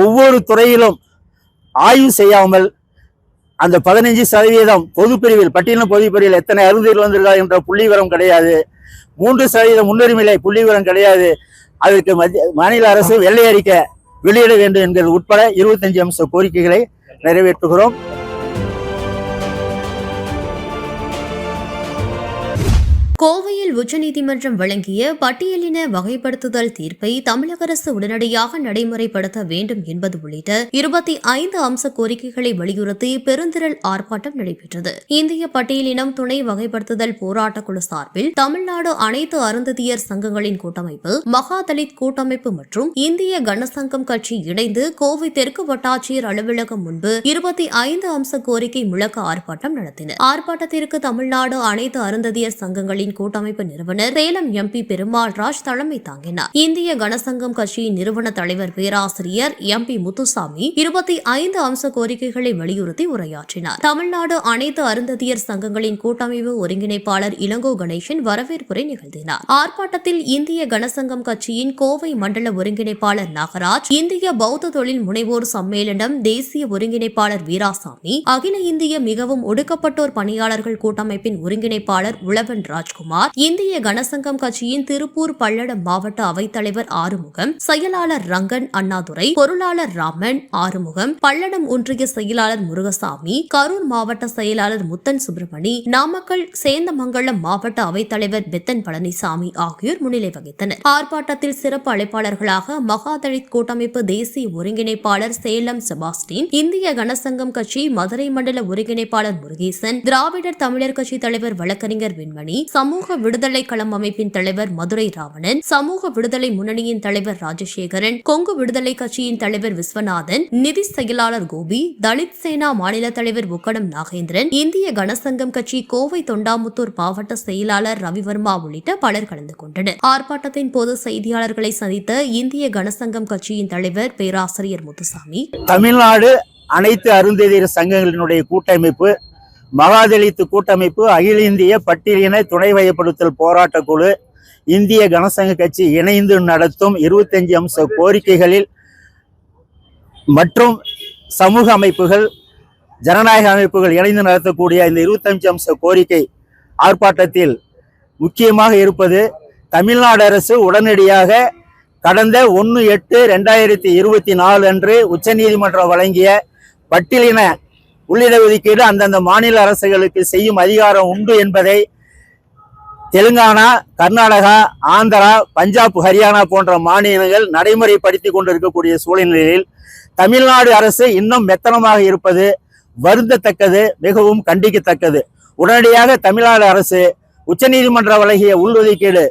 ஒவ்வொரு துறையிலும் ஆய்வு செய்யாமல் அந்த பதினைஞ்சு சதவீதம் பொதுப்பிரிவில் பிரிவில் பொதுப்பிரிவில் எத்தனை அருந்தில் வந்திருக்கா என்ற புள்ளி விவரம் கிடையாது. மூன்று சதவீதம் முன்னுரிமையிலே புள்ளி விவரம் கிடையாது. அதற்கு மத்திய மாநில அரசு வெள்ளை அறிக்கை வெளியிட வேண்டும் என்கிறது உட்பட இருபத்தஞ்சு அம்ச கோரிக்கைகளை நிறைவேற்றுகிறோம். உச்சநீதிமன்றம் வழங்கிய பட்டியலின வகைப்படுத்துதல் தீர்ப்பை தமிழக அரசு உடனடியாக நடைமுறைப்படுத்த வேண்டும் என்பது உள்ளிட்ட இருபத்தி ஐந்து அம்ச கோரிக்கைகளை வலியுறுத்தி பெருந்திரள் ஆர்ப்பாட்டம் நடைபெற்றது. இந்திய பட்டியலினம் துணை வகைப்படுத்துதல் போராட்டக் குழு சார்பில் தமிழ்நாடு அனைத்து அருந்ததியர் சங்கங்களின் கூட்டமைப்பு மகாதலித் கூட்டமைப்பு மற்றும் இந்திய கனசங்கம் கட்சி இணைந்து கோவை தெற்கு வட்டாட்சியர் அலுவலகம் முன்பு இருபத்தி ஐந்து அம்ச கோரிக்கை முழக்க ஆர்ப்பாட்டம் நடத்தின. ஆர்ப்பாட்டத்திற்கு தமிழ்நாடு அனைத்து அருந்ததியர் சங்கங்களின் கூட்டமைப்பு அமைப்பு நிறுவனர் சேலம் எம்பி பெருமாள் ராஜ் தலைமை தாங்கினார். இந்திய கனசங்கம் கட்சியின் நிறுவன தலைவர் பேராசிரியர் எம்பி முத்துசாமி இருபத்தி ஐந்து அம்ச கோரிக்கைகளை வலியுறுத்தி உரையாற்றினார். தமிழ்நாடு அனைத்து அருந்ததியர் சங்கங்களின் கூட்டமைப்பு ஒருங்கிணைப்பாளர் இளங்கோ கணேசன் வரவேற்புரை நிகழ்த்தினார். ஆர்ப்பாட்டத்தில் இந்திய கனசங்கம் கட்சியின் கோவை மண்டல ஒருங்கிணைப்பாளர் நாகராஜ் இந்திய பௌத்த தொழில் முனைவோர் சம்மேளனம் தேசிய ஒருங்கிணைப்பாளர் வீராசாமி அகில இந்திய மிகவும் ஒடுக்கப்பட்டோர் பணியாளர்கள் கூட்டமைப்பின் ஒருங்கிணைப்பாளர் உழவன் ராஜ்குமார் இந்திய கனசங்கம் கட்சியின் திருப்பூர் பல்லடம் மாவட்ட அவைத்தலைவர் ஆறுமுகம் செயலாளர் ரங்கன் அண்ணாதுரை பொருளாளர் ராமன் ஆறுமுகம் பல்லடம் ஒன்றிய செயலாளர் முருகசாமி கரூர் மாவட்ட செயலாளர் முத்தன் சுப்பிரமணி நாமக்கல் சேந்தமங்கலம் மாவட்ட அவைத்தலைவர் பெத்தன் பழனிசாமி ஆகியோர் முன்னிலை வகித்தனர். ஆர்ப்பாட்டத்தில் சிறப்பு அழைப்பாளர்களாக மகாதலித் கூட்டமைப்பு தேசிய ஒருங்கிணைப்பாளர் சேலம் செபாஸ்டின் இந்திய கனசங்கம் கட்சி மதுரை மண்டல ஒருங்கிணைப்பாளர் முருகேசன் திராவிடர் தமிழர் கட்சி தலைவர் வழக்கறிஞர் வெண்மணி சமூக விடுதலை களம் அமைப்பின் தலைவர் மதுரை ராவணன் சமூக விடுதலை முன்னணியின் தலைவர் ராஜசேகரன் கொங்கு விடுதலை கட்சியின் தலைவர் விஸ்வநாதன் நிதி செயலாளர் கோபி தலித் சேனா மாநில தலைவர் உக்கடம் நாகேந்திரன் இந்திய கனசங்கம் கட்சி கோவை தொண்டாமுத்தூர் மாவட்ட செயலாளர் ரவிவர்மா உள்ளிட்ட பலர் கலந்து கொண்டனர். ஆர்ப்பாட்டத்தின் போது செய்தியாளர்களை சந்தித்த இந்திய கனசங்கம் கட்சியின் தலைவர் பேராசிரியர் முத்துசாமி தமிழ்நாடு அனைத்து அருந்ததியர் சங்கங்களினுடைய கூட்டமைப்பு மகாதலித்து கூட்டமைப்பு அகில இந்திய பட்டியலின துணை வகைப்படுத்தல் போராட்ட குழு இந்திய கனசங்க கட்சி இணைந்து நடத்தும் இருபத்தஞ்சு அம்ச கோரிக்கைகளில் மற்றும் சமூக அமைப்புகள் ஜனநாயக அமைப்புகள் இணைந்து நடத்தக்கூடிய இந்த இருபத்தஞ்சு அம்ச கோரிக்கை ஆர்ப்பாட்டத்தில் முக்கியமாக இருப்பது தமிழ்நாடு அரசு உடனடியாக கடந்த ஒன்று எட்டு ரெண்டாயிரத்தி இருபத்தி நாலு அன்று உச்சநீதிமன்றம் வழங்கிய பட்டியலின உள்ளிட ஒதுக்கீடு அந்தந்த மாநில அரசுகளுக்கு செய்யும் அதிகாரம் உண்டு என்பதை தெலுங்கானா கர்நாடகா ஆந்திரா பஞ்சாப் ஹரியானா போன்ற மாநிலங்கள் நடைமுறைப்படுத்தி கொண்டிருக்கக்கூடிய சூழ்நிலையில் தமிழ்நாடு அரசு இன்னும் மெத்தனமாக இருப்பது வருந்தத்தக்கது மிகவும் கண்டிக்கத்தக்கது. உடனடியாக தமிழ்நாடு அரசு உச்சநீதிமன்றம் வழங்கிய உள்ஒதுக்கீடு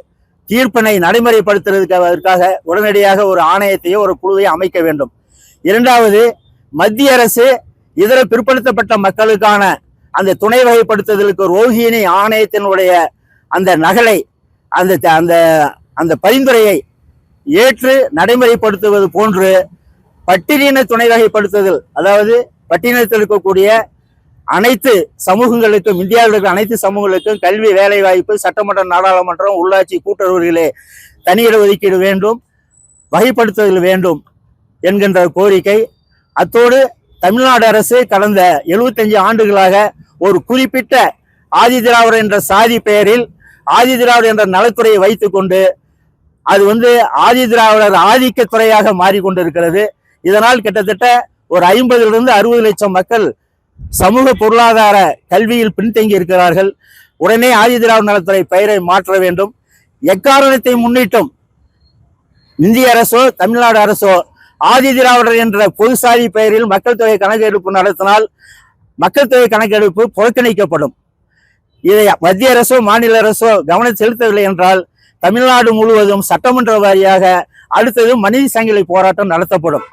தீர்ப்பினை நடைமுறைப்படுத்துவதற்காக உடனடியாக ஒரு ஆணையத்தையோ ஒரு குழுவை அமைக்க வேண்டும். இரண்டாவது மத்திய அரசு இதர பிற்படுத்தப்பட்ட மக்களுக்கான அந்த துணை வகைப்படுத்துதலுக்கு ரோஹிணி ஆணையத்தினுடைய அந்த நகலை அந்த அந்த அந்த பரிந்துரையை ஏற்று நடைமுறைப்படுத்துவது போன்று பட்டியலின துணை வகைப்படுத்துதல் அதாவது பட்டியலத்தில் இருக்கக்கூடிய அனைத்து சமூகங்களுக்கும் இந்தியாவில் இருக்கிற அனைத்து சமூகங்களுக்கும் கல்வி வேலைவாய்ப்பு சட்டமன்ற நாடாளுமன்றம் உள்ளாட்சி கூட்டுறவுகளே தனியிட ஒதுக்கீடு வேண்டும் வகைப்படுத்துதல் வேண்டும் என்கின்ற கோரிக்கை. அத்தோடு தமிழ்நாடு அரசு கடந்த 75 ஆண்டுகளாக ஒரு குறிப்பிட்ட ஆதி திராவிடர் என்ற சாதி பெயரில் ஆதி திராவிடர் என்ற நலத்துறையை வைத்துக்கொண்டு அது வந்து ஆதி திராவிடர் ஆதிக்கத்துறையாக மாறிக்கொண்டிருக்கிறது. இதனால் கிட்டத்தட்ட ஒரு ஐம்பதிலிருந்து அறுபது லட்சம் மக்கள் சமூக பொருளாதார கல்வியில் பின்தங்கி இருக்கிறார்கள். உடனே ஆதி திராவிட நலத்துறை பெயரை மாற்ற வேண்டும். எக்காரணத்தை முன்னிட்டும் இந்திய அரசோ தமிழ்நாடு அரசோ ஆதி திராவிடர் என்ற பொதுசாரி பெயரில் மக்கள் தொகை கணக்கெடுப்பு நடத்தினால் மக்கள் தொகை கணக்கெடுப்பு புறக்கணிக்கப்படும். இதை மத்திய அரசோ மாநில அரசோ கவனம் செலுத்தவில்லை என்றால் தமிழ்நாடு முழுவதும் சட்டமன்ற வாரியாக அடுத்தது மனித சங்கிலி போராட்டம் நடத்தப்படும்.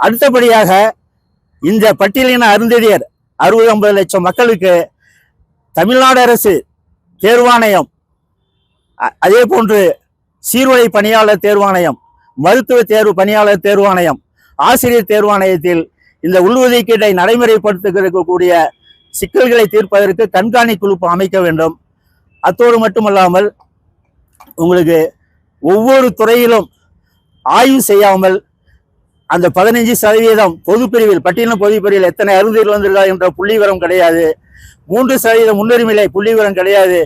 அடுத்தபடியாக இந்த பட்டியலின அருந்ததியர் அறுபது ஐம்பது லட்சம் மக்களுக்கு தமிழ்நாடு அரசு தேர்வாணையம் அதே போன்று சீர்வழி பணியாளர் தேர்வாணையம் மருத்துவ தேர்வு பணியாளர் தேர்வாணையம் ஆசிரியர் தேர்வாணையத்தில் இந்த உள்ஒதுக்கீட்டை நடைமுறைப்படுத்திருக்கக்கூடிய சிக்கல்களை தீர்ப்பதற்கு கண்காணி அமைக்க வேண்டும். அத்தோடு மட்டுமல்லாமல் உங்களுக்கு ஒவ்வொரு துறையிலும் ஆய்வு செய்யாமல் அந்த பதினைஞ்சு சதவீதம் பொதுப்பிரிவில் பட்டியலின் பொதுப்பிரிவில் எத்தனை அருந்தில் வந்திருக்கா என்ற புள்ளிவிவரம் கிடையாது. மூன்று சதவீதம் முன்னுரிமையிலே புள்ளிவிவரம் கிடையாது.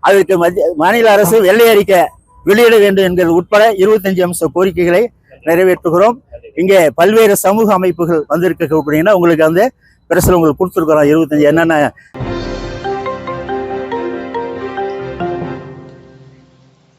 அதற்கு மத்திய மாநில அரசு வெள்ளை அறிக்கை வெளியிட வேண்டும் என்கிறது உட்பட இருபத்தஞ்சு அம்ச கோரிக்கைகளை நிறைவேற்றுகிறோம். இங்கே பல்வேறு சமூக அமைப்புகள் வந்திருக்க உங்களுக்கு வந்து பிரசல் உங்களுக்கு கொடுத்துருக்குறோம். இருபத்தஞ்சு என்னென்ன